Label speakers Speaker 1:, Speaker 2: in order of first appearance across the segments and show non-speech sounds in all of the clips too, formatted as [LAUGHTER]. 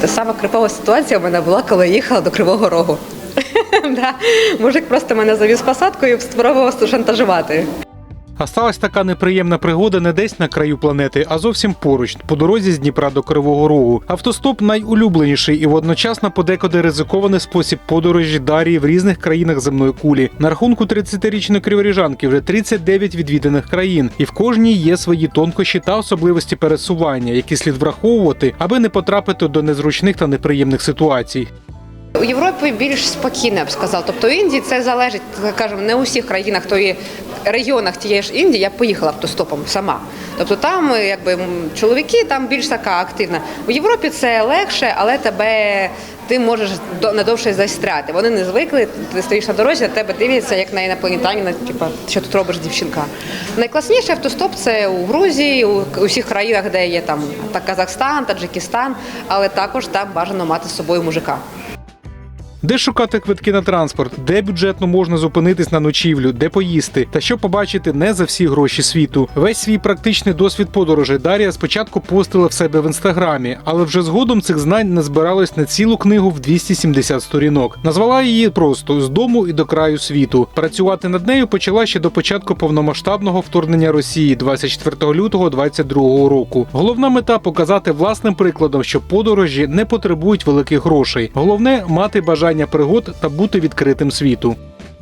Speaker 1: Та сама крипова ситуація в мене була, коли я їхала до Кривого Рогу. [LAUGHS] Мужик просто мене завіз посадкою і спробував шантажувати.
Speaker 2: А сталася така неприємна пригода не десь на краю планети, а зовсім поруч, по дорозі з Дніпра до Кривого Рогу. Автостоп найулюбленіший і водночасно подекуди ризикований спосіб подорожі Дарії в різних країнах земної кулі. На рахунку 30-річної криворіжанки вже 39 відвіданих країн, і в кожній є свої тонкощі та особливості пересування, які слід враховувати, аби не потрапити до незручних та неприємних ситуацій.
Speaker 1: У Європі більш спокійно, я б сказала. Тобто в Індії це залежить, скажімо, не у всіх країнах, то є регіонах тієї ж Індії, я поїхала автостопом сама. Тобто там якби чоловіки там більш така активна. У Європі це легше, але тебе ти можеш до- надовше застряти. Вони не звикли, ти стоїш на дорозі, на тебе дивляться, як на інопланетянина, типу, що тут робиш, дівчинка. Найкласніший автостоп це у Грузії, у у всіх країнах, де є там та Казахстан, Таджикистан, але також там бажано мати з собою мужика.
Speaker 2: Де шукати квитки на транспорт, де бюджетно можна зупинитись на ночівлю, де поїсти, та що побачити не за всі гроші світу. Весь свій практичний досвід подорожей Дар'я спочатку постила в себе в інстаграмі, але вже згодом цих знань назбиралось на цілу книгу в 270 сторінок. Назвала її просто з дому і до краю світу. Працювати над нею почала ще до початку повномасштабного вторгнення Росії 24 лютого 2022 року. Головна мета показати власним прикладом, що подорожі не потребують великих грошей. Головне мати бажання пригод та бути відкритим світу.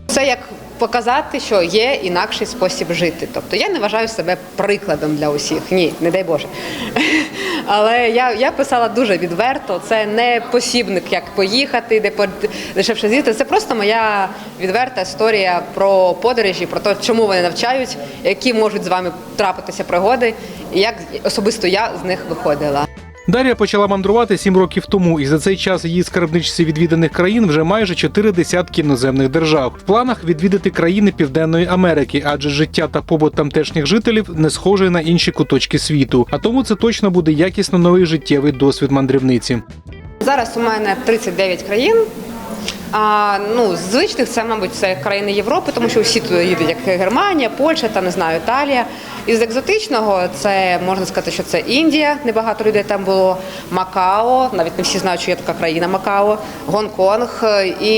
Speaker 1: Це як показати, що є інакший спосіб жити. Тобто я не вважаю себе прикладом для усіх. Ні, не дай Боже. [LAUGHS] Але я, я писала дуже відверто. Це не посібник, як поїхати, де дешевше з'їсти. Це просто моя відверта історія про подорожі, про те, чому вони навчають, які можуть з вами трапитися пригоди, і як особисто я з них виходила.
Speaker 2: Дар'я почала мандрувати сім років тому, і за цей час її скарбничці відвіданих країн вже майже чотири десятки іноземних держав. В планах відвідати країни Південної Америки, адже життя та побут тамтешніх жителів не схожий на інші куточки світу. А тому це точно буде якісно новий життєвий досвід мандрівниці.
Speaker 1: Зараз у мене 39 країн. А, ну, з звичних це, мабуть, це країни Європи, тому що всі туди їдуть, як Германія, Польща, та не знаю, Італія. Із екзотичного це можна сказати, що це Індія, небагато людей там було, Макао, навіть не всі знають, що є така країна Макао, Гонконг і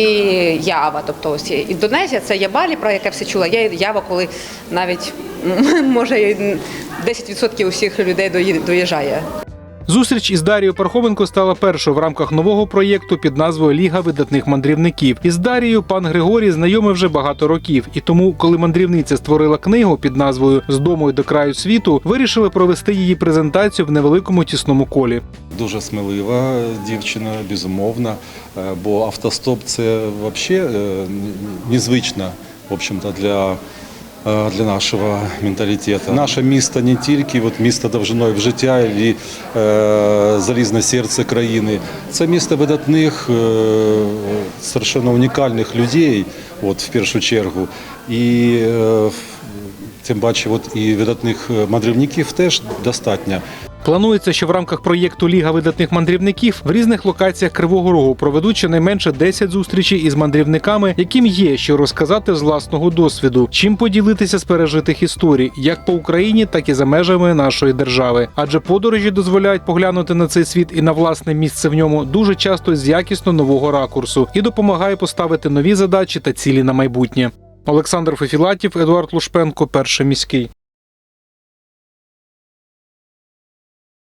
Speaker 1: Ява. Тобто ось Індонезія, це є Балі, про яке всі чула. Є Ява, коли навіть [LAUGHS] може і 10% усіх людей доїжджає.
Speaker 2: Зустріч із Дарією Пархоменко стала першою в рамках нового проєкту під назвою Ліга видатних мандрівників. Із Дарією пан Григорій знайомий вже багато років. І тому, коли мандрівниця створила книгу під назвою З дому і до краю світу, вирішили провести її презентацію в невеликому тісному колі.
Speaker 3: Дуже смелива дівчина, безумовно. Е, Бо автостоп це взагалі незвично в общем-то, для, е, для нашого менталітету. Наше місто не тільки от місто довжиною в життя і е, залізне серце країни. Це місто видатних, е, совершенно унікальних людей, от, в першу чергу. І е, тим паче, от, і видатних мандрівників теж достатньо.
Speaker 2: Планується, що в рамках проєкту Ліга видатних мандрівників в різних локаціях Кривого Рогу проведуть щонайменше 10 зустрічей із мандрівниками, яким є що розказати з власного досвіду, чим поділитися з пережитих історій, як по Україні, так і за межами нашої держави. Адже подорожі дозволяють поглянути на цей світ і на власне місце в ньому дуже часто з якісно нового ракурсу і допомагає поставити нові задачі та цілі на майбутнє. Олександр Фефілатів, Едуард Лушпенко, перший міський.